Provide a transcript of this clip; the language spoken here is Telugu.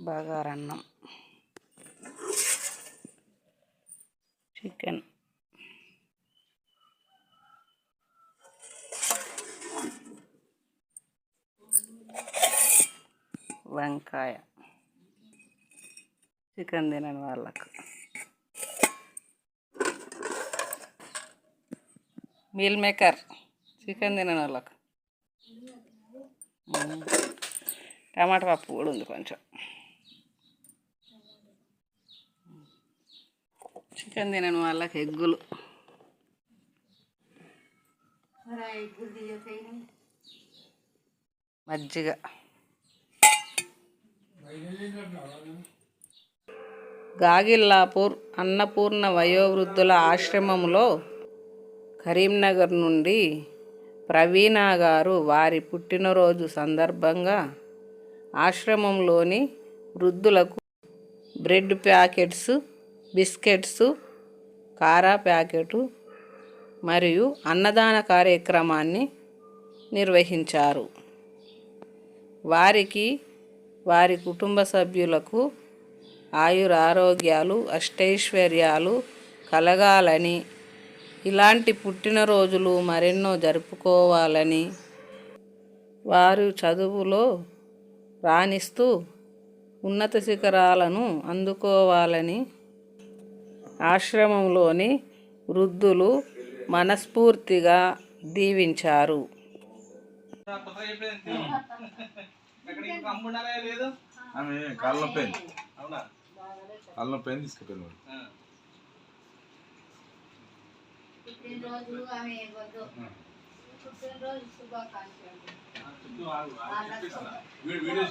బగారన్నం చికెన్. వంకాయ. చికెన్ తినని వాళ్ళకు. Meal maker. చికెన్ తినని వాళ్ళకు. టమాటా పప్పు కూడా ఉంది కొంచెం. చికెన్ తినని వాళ్ళకి ఎగ్గులు. మజ్జిగ. గాగిల్లాపూర్ అన్నపూర్ణ వయోవృద్ధుల ఆశ్రమంలో కరీంనగర్ నుండి ప్రవీణ గారు వారి పుట్టినరోజు సందర్భంగా ఆశ్రమంలోని వృద్ధులకు బ్రెడ్ ప్యాకెట్స్ బిస్కెట్స్ కారా ప్యాకెటు మరియు అన్నదాన కార్యక్రమాన్ని నిర్వహించారు. వారికి వారి కుటుంబ సభ్యులకు ఆయుర ఆరోగ్యాలు అష్టైశ్వర్యాలు కలగాలని ఇలాంటి పుట్టినరోజులు మరెన్నో జరుపుకోవాలని వారు చదువులో రాణిస్తూ ఉన్నత శిఖరాలను అందుకోవాలని ఆశ్రమంలోని వృద్ధులు మనస్ఫూర్తిగా దీవించారు. వీడియో